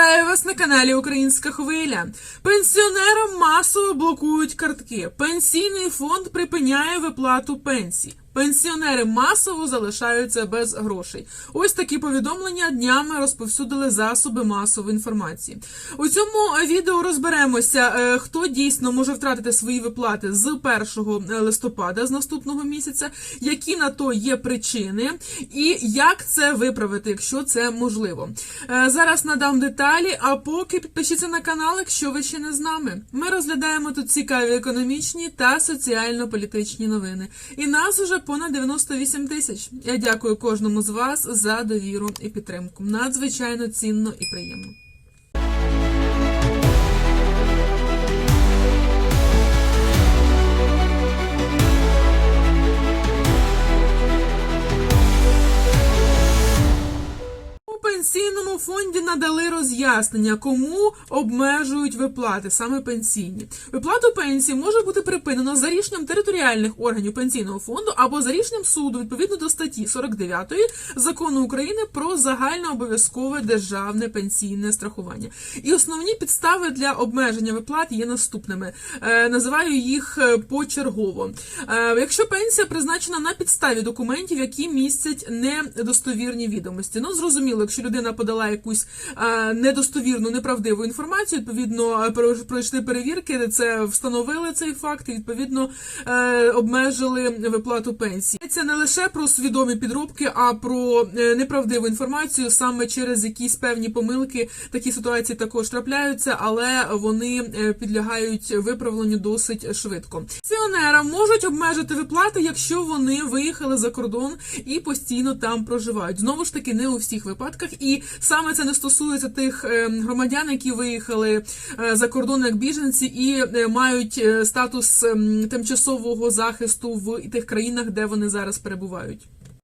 Вітаю вас на каналі Українська Хвиля. Пенсіонерам масово блокують картки. Пенсійний фонд припиняє виплату пенсій. Пенсіонери масово залишаються без грошей. Ось такі повідомлення днями розповсюдили засоби масової інформації. У цьому відео розберемося, е, хто дійсно може втратити свої виплати з 1 листопада з наступного місяця, які на то є причини, і як це виправити, якщо це можливо. Е, Зараз надам деталі. А поки підпишіться на канал, якщо ви ще не з нами. Ми розглядаємо тут цікаві економічні та соціально-політичні новини. І нас уже понад 98 тисяч. Я дякую кожному з вас за довіру і підтримку. Надзвичайно цінно і приємно. Пенсійному фонді надали роз'яснення, кому обмежують виплати, саме пенсійні. Виплату пенсії може бути припинено за рішенням територіальних органів пенсійного фонду або за рішенням суду відповідно до статті 49 закону України про загальнообов'язкове державне пенсійне страхування. І основні підстави для обмеження виплат є наступними. Е, називаю їх е, почергово. Е, якщо пенсія призначена на підставі документів, які містять недостовірні відомості, ну зрозуміло, якщо людина подала якусь е, недостовірну, неправдиву інформацію, відповідно е, про- пройшли перевірки, це встановили цей факт, і відповідно е, обмежили виплату пенсії. Це не лише про свідомі підробки, а про неправдиву інформацію саме через якісь певні помилки. Такі ситуації також трапляються, але вони підлягають виправленню досить швидко. Пенсіонерам можуть обмежити виплати, якщо вони виїхали за кордон і постійно там проживають. Знову ж таки, не у всіх випадках, і саме це не стосується тих е, громадян, які виїхали е, за кордон як біженці і е, мають статус ем, тимчасового захисту в тих країнах, де вони зараз перебувають.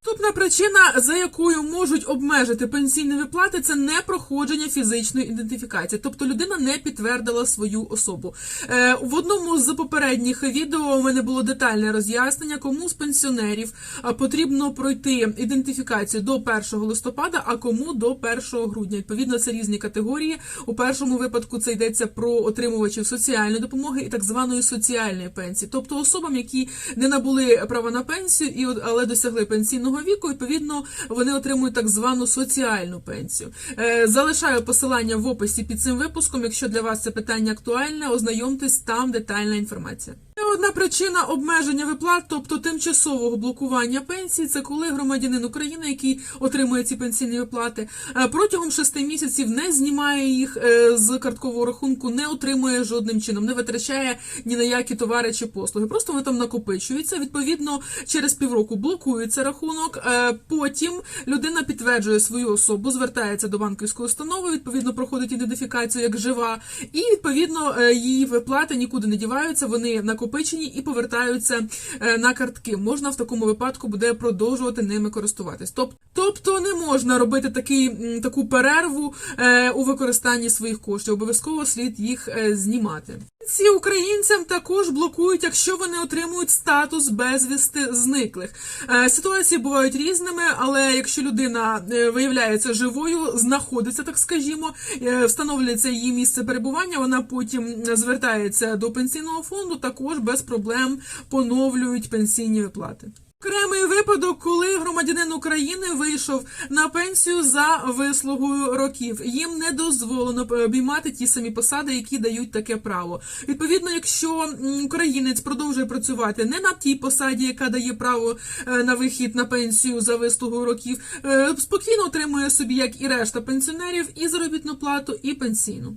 Наступна причина, за якою можуть обмежити пенсійні виплати, це непроходження фізичної ідентифікації. Тобто людина не підтвердила свою особу. Е, в одному з попередніх відео у мене було детальне роз'яснення, кому з пенсіонерів потрібно пройти ідентифікацію до 1 листопада, а кому до 1 грудня. Відповідно, це різні категорії. У першому випадку це йдеться про отримувачів соціальної допомоги і так званої соціальної пенсії, тобто особам, які не набули права на пенсію, і але досягли пенсійного віку. Відповідно, вони отримують так звану соціальну пенсію. Е, Залишаю посилання в описі під цим випуском. Якщо для вас це питання актуальне, ознайомтесь там детальна інформація. Одна причина обмеження виплат, тобто тимчасового блокування пенсії, це коли громадянин України, який отримує ці пенсійні виплати, е, протягом шести місяців не знімає їх е, з карткового рахунку, не отримує жодним чином, не витрачає ні на які товари чи послуги. Просто вони там накопичуються. Відповідно, через півроку блокується рахунок. е, Потім людина підтверджує свою особу, звертається до банківської установи, відповідно проходить ідентифікацію як жива, і відповідно її виплати нікуди не діваються. Вони накопичені і повертаються е, на картки. Можна в такому випадку буде продовжувати ними користуватись. Тобто не можна робити такий, таку перерву е, у використанні своїх коштів. Обов'язково слід їх е, знімати. Ці українцям також блокують, якщо вони отримують статус безвісти зниклих. Е, Ситуації бувають різними, але якщо людина е, виявляється живою, знаходиться, так скажімо, е, встановлюється її місце перебування, вона потім звертається до пенсійного фонду, також без проблем поновлюють пенсійні виплати. Окремий випадок, коли громадянин України вийшов на пенсію за вислугою років, їм не дозволено обіймати ті самі посади, які дають таке право. Відповідно, якщо українець продовжує працювати не на тій посаді, яка дає право е, на вихід на пенсію за вислугою років, е, спокійно отримує собі, як і решта пенсіонерів, і заробітну плату, і пенсійну.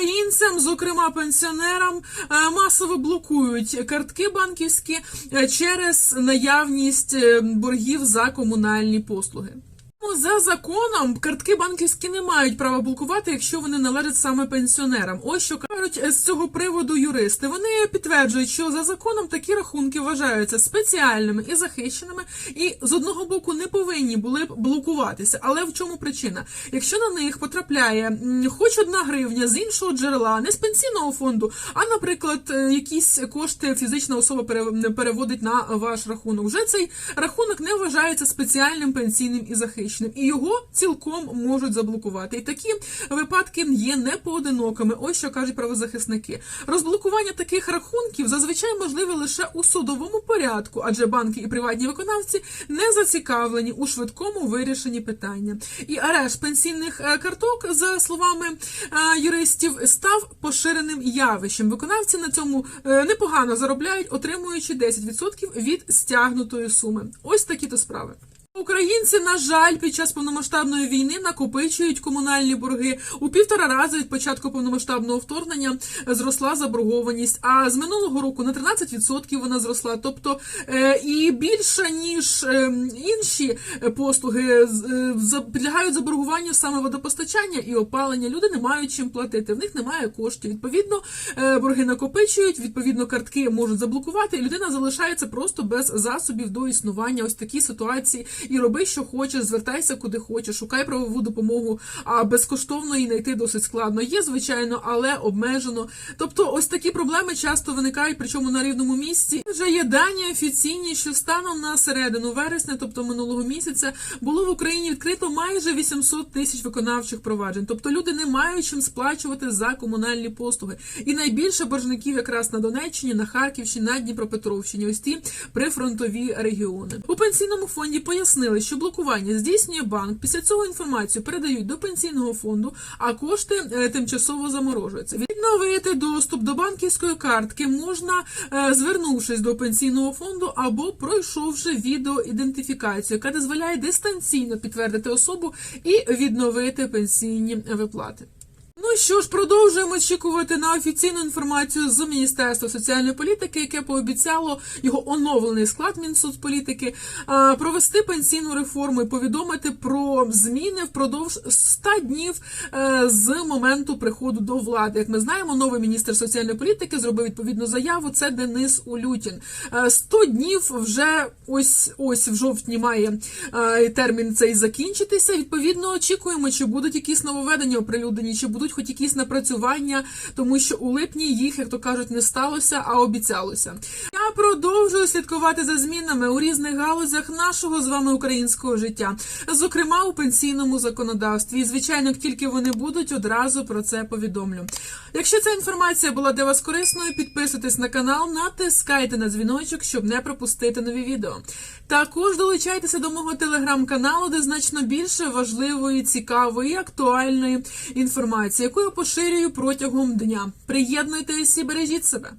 Українцям, зокрема пенсіонерам, е, масово блокують картки банківські е, через наявність е, боргів за комунальні послуги. За законом картки банківські не мають права блокувати, якщо вони належать саме пенсіонерам. Ось що кажуть е, з цього приводу юристи. Вони підтверджують, що за законом такі рахунки вважаються спеціальними і захищеними, і з одного боку не повинні були б блокуватися. Але в чому причина? Якщо на них потрапляє хоч одна гривня з іншого джерела, не з пенсійного фонду, а, наприклад, е, якісь кошти фізична особа пере- переводить на ваш рахунок, вже цей рахунок не вважається спеціальним пенсійним і захищеним. і його цілком можуть заблокувати. І такі випадки є непоодинокими. Ось що кажуть правозахисники. Розблокування таких рахунків зазвичай можливе лише у судовому порядку, адже банки і приватні виконавці не зацікавлені у швидкому вирішенні питання. І арешт пенсійних е, карток, за словами е, юристів, став поширеним явищем. Виконавці на цьому е, непогано заробляють, отримуючи 10% від стягнутої суми. Ось такі то справи. Українці, на жаль, під час повномасштабної війни накопичують комунальні борги у півтора рази від початку повномасштабного вторгнення зросла заборгованість. А з минулого року на 13% вона зросла. Тобто е, і більше ніж е, інші послуги е, підлягають заборгуванню саме водопостачання і опалення. Люди не мають чим платити. В них немає коштів. Відповідно, борги накопичують. Відповідно, картки можуть заблокувати. І людина залишається просто без засобів до існування. Ось такі ситуації. І роби, що хочеш, звертайся куди хочеш, шукай правову допомогу. А безкоштовно її знайти досить складно. Є, звичайно, але обмежено. Тобто, ось такі проблеми часто виникають, причому на рівному місці. Вже є дані офіційні, що станом на середину вересня, тобто минулого місяця, було в Україні відкрито майже 800 тисяч виконавчих проваджень. Тобто люди не мають чим сплачувати за комунальні послуги. І найбільше боржників якраз на Донеччині, на Харківщині, на Дніпропетровщині. Ось ті прифронтові регіони. У пенсійному фонді пояснили, що блокування здійснює банк. Після цього інформацію передають до пенсійного фонду, а кошти е, тимчасово заморожуються. Відновити доступ до банківської картки можна, е, звернувшись до пенсійного фонду або пройшовши відеоідентифікацію, яка дозволяє дистанційно підтвердити особу і відновити пенсійні виплати. Ну що ж, продовжуємо очікувати на офіційну інформацію з Міністерства соціальної політики, яке пообіцяло його оновлений склад Мінсоцполітики провести пенсійну реформу і повідомити про зміни впродовж 100 днів е, з моменту приходу до влади. Як ми знаємо, новий міністр соціальної політики зробив відповідну заяву. Це Денис Улютін. Е, 100 днів вже ось ось в жовтні має е, термін цей закінчитися. Відповідно, очікуємо, чи будуть якісь нововведення оприлюднені, чи будуть хоч якісь напрацювання, тому що у липні їх, як то кажуть, не сталося, а обіцялося. Я продовжую слідкувати за змінами у різних галузях нашого з вами українського життя, зокрема у пенсійному законодавстві. І звичайно, як тільки вони будуть, одразу про це повідомлю. Якщо ця інформація була для вас корисною, підписуйтесь на канал, натискайте на дзвіночок, щоб не пропустити нові відео. Також долучайтеся до мого телеграм-каналу, де значно більше важливої, цікавої, і актуальної інформації, яку я поширюю протягом дня. Приєднуйтесь і бережіть себе.